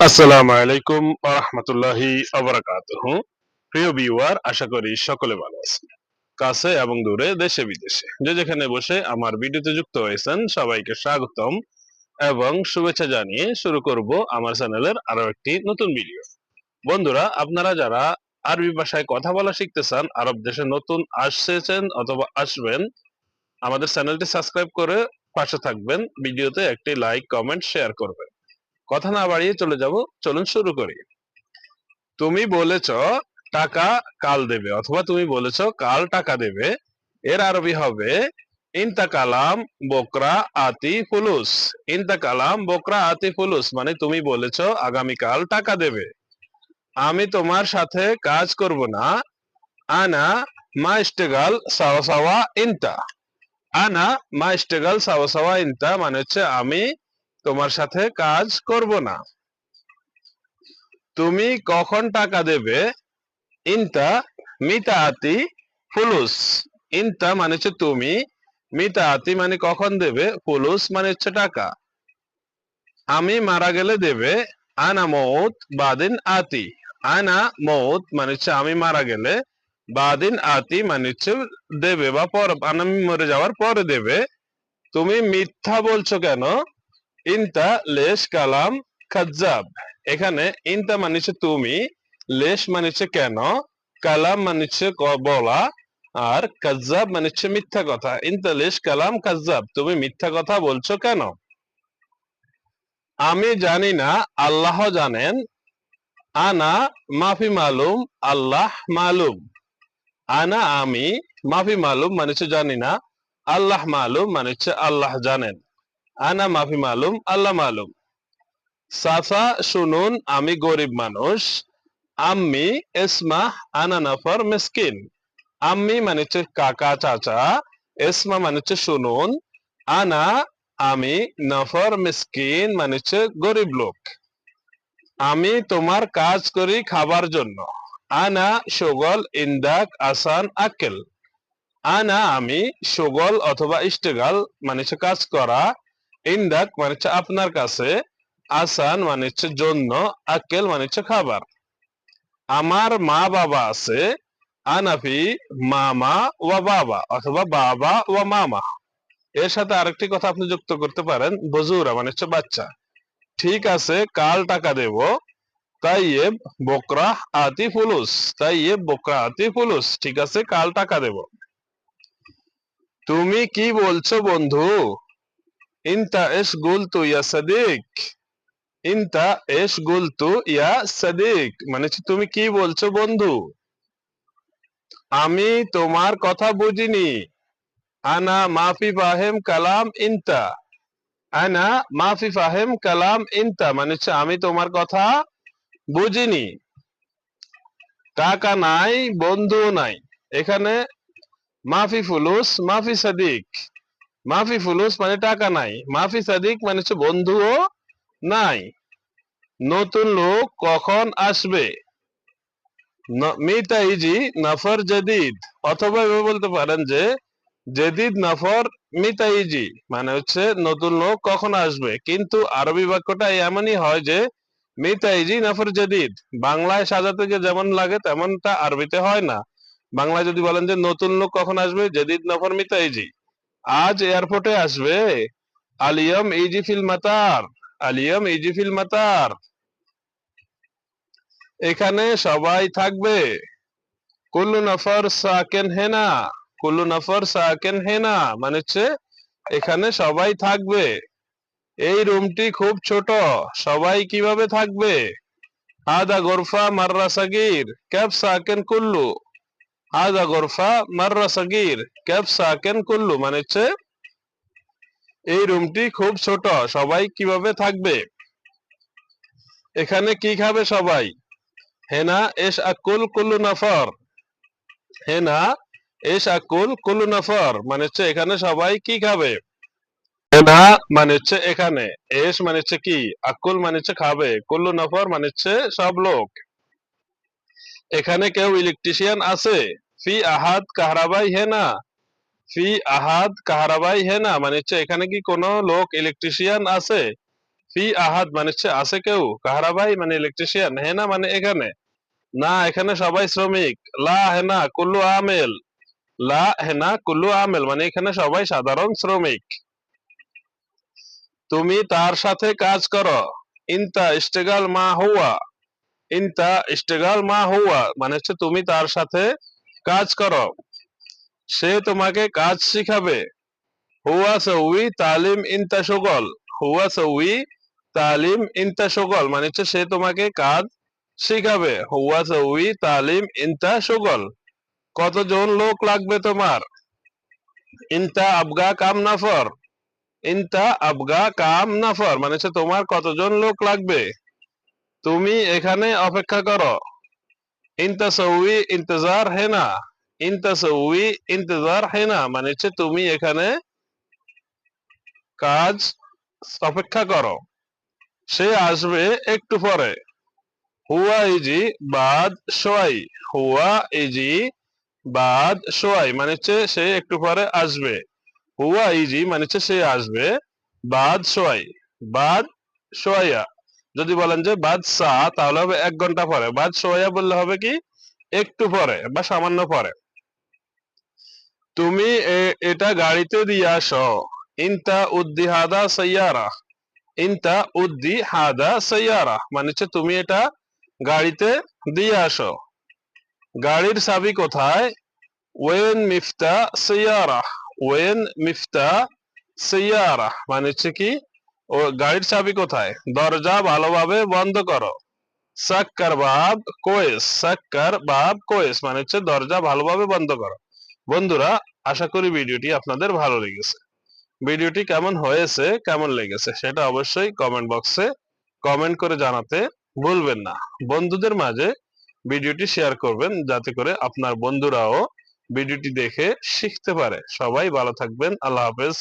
আসসালামু আলাইকুম রহমতুল্লাহি আবরাকাতুহু প্রিয় ভিউয়ার, আশা করি সকলে ভালো আছেন। কাছে এবং দূরে, দেশে, বিদেশে। যে যেখানে বসে আমার ভিডিওতে যুক্ত হয়েছেন, সবাইকে স্বাগতম এবং শুভেচ্ছা জানিয়ে শুরু করব আমার চ্যানেলের আরও একটি নতুন ভিডিও। বন্ধুরা, আপনারা যারা আরবি ভাষায় কথা বলা শিখতে চান, আরব দেশে নতুন আসছেন অথবা আসবেন, আমাদের চ্যানেলটি সাবস্ক্রাইব করে পাশে থাকবেন। ভিডিওতে একটি লাইক, কমেন্ট, শেয়ার করবেন। কথা না বাড়িয়ে চলে যাব, চলুন শুরু করি। তুমি বলেছ, টাকা কাল দেবে, অথবা তুমি বলেছ, কাল টাকা দেবে। এর আরবি হবে, ইনতা কালাম বকরা আতি ফুলুস। ইনতা কালাম বকরা আতি ফুলুস মানে তুমি বলেছ আগামী কাল টাকা দেবে। আমি তোমার সাথে কাজ করব না। আনা মা ইস্তেগাল সাওয়া সাওয়া ইনতা। আনা মা ইস্তেগাল সাওয়া সাওয়া ইনতা মানে হচ্ছে, আমি তোমার সাথে কাজ করব না। তুমি কখন টাকা দেবে? ইনতা মিতা আতি ফুলুস। ইনতা মানে হচ্ছে তুমি। মিতা আতি মানে কখন দেবে? ফুলুস মানে হচ্ছে টাকা। আমি মারা গেলে দেবে। আনা মৌত বাদিন আতি। আনা মৌত মানে হচ্ছে আমি মারা গেলে। বাদিন আতি মানে হচ্ছে দেবে বা পর আমি মরে যাওয়ার পরে দেবে। তুমি মিথ্যা বলছো কেন? ইনতা লেশ কালাম খাজ্জাব এখানে ইনতা মানিছে তুমি, লেশ মানিছে কেন, কালাম মানিছে বলা, আর কাজ্জাব মানিছে মিথ্যা কথা। ইনতা লেশ কালাম কাজ্জাব, তুমি মিথ্যা কথা বলছো কেন? আমি জানি না, আল্লাহ জানেন। আনা মাফি মালুম, আল্লাহ মালুম। আনা আমি, মাফি মালুম মানিছে জানি না, আল্লাহ মালুম মানিছে আল্লাহ জানেন। আনা মাফি মালুম, আল্লাহ মালুম। সাফা শুনুন, আমি গরিব মানুষ। আম্মি, এসমা, আনা নফর মিসকিন। আম্মি মানে হচ্ছে কাকা, চাচা। এসমা মানে হচ্ছে শুনুন। আনা, আমি নফর মিসকিন মানে হচ্ছে গরিব লোক। আমি তোমার কাজ করি খাবার জন্য। আনা, সুগল, ইন্দাক, আসান, আকেল। আনা, আমি সুগল অথবা ইস্টেগাল মানে কাজ করা। ইন্দাক মানে হচ্ছে আপনার কাছে আসান মানে হচ্ছে জন্য, আকেল মানে হচ্ছে খাবার। আমার মা বাবা আছে আনাফি মামা ও বাবা অথবা বাবা ও মামা। এর সাথে আরেকটি কথা আপনি যুক্ত করতে পারেন, বজুরা মানে হচ্ছে বাচ্চা। ঠিক আছে, কাল টাকা দেব। তাইয়েব বকরা আতি ফুলুস, তাইয়েব বকরা আতি ফুলুস, ঠিক আছে, কাল টাকা দেব। তুমি কি বলছো বন্ধু? ইনতা এস গুলতু ইয়া সাদিক ইনতা এস গুলতু ইয়া সাদিক মানে তুমি কি বলছো বন্ধু? আমি তোমার কথা বুঝিনি। আনা মাফি ফাহেম কালাম ইনতা। আনা মাফি ফাহেম কালাম ইনতা। মানে হচ্ছে আমি তোমার কথা বুঝিনি। টাকা নাই বন্ধু নাই। এখানে মাফি ফুলুস, মাফি সাদিক। মাফি ফুলুস মানে টাকা নাই, মাফি সাদিক মানে হচ্ছে বন্ধুও নাই। নতুন লোক কখন আসবে? মিতা ইজি জদিদ। অথবা এভাবে বলতে পারেন যে, জদিদ মিতা ইজি মানে হচ্ছে নতুন লোক কখন আসবে? কিন্তু আরবি বাক্যটা এমনই হয় যে, মিতা ইজি, নফর জদিদ। বাংলায় সাজাতে গিয়ে যেমন লাগে, তেমনটা আরবিতে হয় না। বাংলায় যদি বলেন যে, নতুন লোক কখন আসবে? জেদিদ, নফর, মিতা ইজি। আজ এয়ারপোর্টে আসবে। আলিয়ম ইজি ফিল মাতার। আলিয়ম ইজি ফিল মাতার। এখানে সবাই থাকবে। কুল্লু নফর সাকেন হেনা। কুল্লু নফর সাকেন হেনা মানে হচ্ছে এখানে সবাই থাকবে। এই রুমটি খুব ছোট। সবাই কীভাবে থাকবে? হাদা গোরফা মাররা সাগির। ক্যাব সাকেন কুল্লু। হাদা গোরফা মাররা সাগির ক্যাব সাকেন কুল্লু মানে হচ্ছে এই রুমটি খুব ছোট। সবাই কীভাবে থাকবে? এখানে কি খাবে সবাই? হেনা, এস, আকুল, কুল্লু, নফর। হেনা, এস, আকুল, কুল্লু, নফর। মানে হচ্ছে এখানে সবাই কি খাবে? হেনা মানে হচ্ছে এখানে। এস মানে হচ্ছে কি? আকুল মানে হচ্ছে খাবে। কুল্লু, নফর মানে হচ্ছে সব লোক। এখানে কেউ ইলেকট্রিশিয়ান আছে? ফি আহাদ কাহারাবাই হেনা ফি আহাদ কাহারাবাই হেনা মানে হচ্ছে এখানে কি কোনো লোক ইলেকট্রিশিয়ান আছে? ফি আহাদ মানে হচ্ছে আছে কেউ? কাহারাবাই মানে ইলেকট্রিশিয়ান হেনা মানে এখানে? না, এখানে সবাই শ্রমিক। লা হেনা কুল্লু আমেল। লা হেনা কুল্লু আমেল মানে এখানে সবাই সাধারণ শ্রমিক। তুমি তার সাথে কাজ করো। ইনতা ইস্তেগাল মা হুয়া। ইনতা ইস্তেগাল মা হুয়া। মানে হচ্ছে তুমি তার সাথে কাজ করো। সে তোমাকে কাজ শিখাবে। হুয়া সউই তালিম ইনতা সুগল। হুয়া সউই তালিম ইনতা সুগল। মানে হচ্ছে সে তোমাকে কাজ শিখাবে। হুয়া সউই তালিম ইনতা সুগল। কতজন লোক লাগবে তোমার? ইনতা আবগা কাম নাফর। ইনতা আবগা কাম নাফর। মানে হচ্ছে তোমার কতজন লোক লাগবে? তুমি এখানে অপেক্ষা করো। ইনতা সউই ইন্তজার হেনা ইনতা সউই ইন্তজার হেনা মানে হচ্ছে তুমি এখানে কাজ অপেক্ষা করো। সে আসবে একটু পরে। হুয়া ইজি বাদ সোয়াই। হুয়া ইজি বাদ সোয়াই। মানে হচ্ছে সে একটু পরে আসবে। হুয়া ইজি মানে হচ্ছে সে আসবে। বাদ সোয়াই। বাদ সোয়াইয়া। যদি বলেন যে বাদ সা তাহলে হবে এক ঘণ্টা পরে। বাদ সোয়াইয়া বললে হবে কি? একটু পরে বা সামান্য পরে। তুমি এটা গাড়িতে দিয়ে আসো। ইনতা উদ্দি হাদা সাইয়ারা। ইনতা উদ্দি হাদা সাইয়ারা। মানে হচ্ছে তুমি এটা গাড়িতে দিয়ে আসো। গাড়ির চাবি কোথায়? ওয়েন মিফতা সাইয়ারা। ওয়েন মিফতা সাইয়ারা। মানে হচ্ছে কি? ও গাড়ির চাবি কোথায়? দরজা ভালোভাবে বন্ধ করো। সাক্কার বাব কোয়েস, সাক্কার বাব কোয়েস মানে হচ্ছে দরজা ভালোভাবে বন্ধ করো। বন্ধুরা, আশা করি ভিডিওটি আপনাদের ভালো লেগেছে। ভিডিওটি কেমন হয়েছে, কেমন লেগেছে, সেটা অবশ্যই কমেন্ট বক্সে কমেন্ট করে জানাতে ভুলবেন না। বন্ধুদের মাঝে ভিডিওটি শেয়ার করবেন, যাতে করে আপনার বন্ধুরাও ভিডিওটি দেখে শিখতে পারে। সবাই ভালো থাকবেন, আল্লাহ হাফেজ।